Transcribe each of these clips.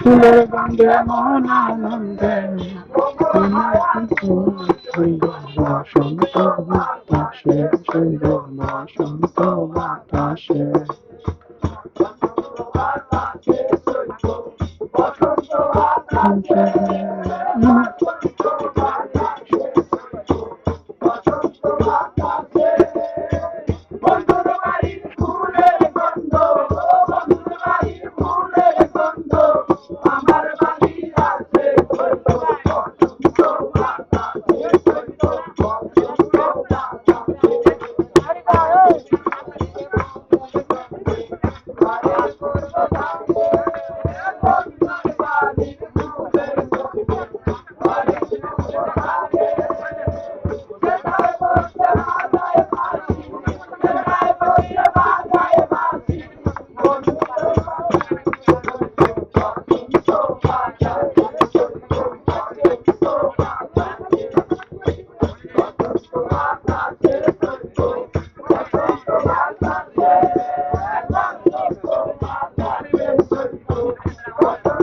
ফুলের গন্ধে মন আনন্দে বসন্ত বাতাসে শৈল বসন্ত বাতাসে prosper.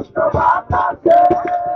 Cristo vai nascer.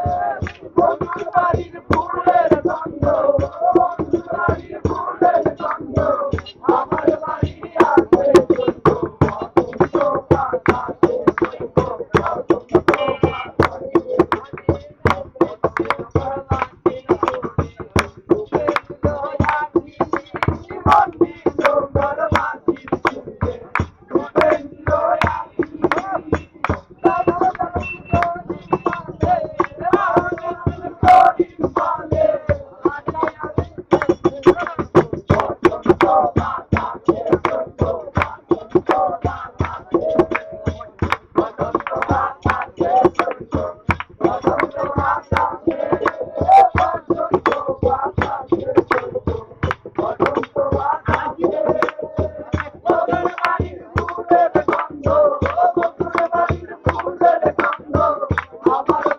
আমার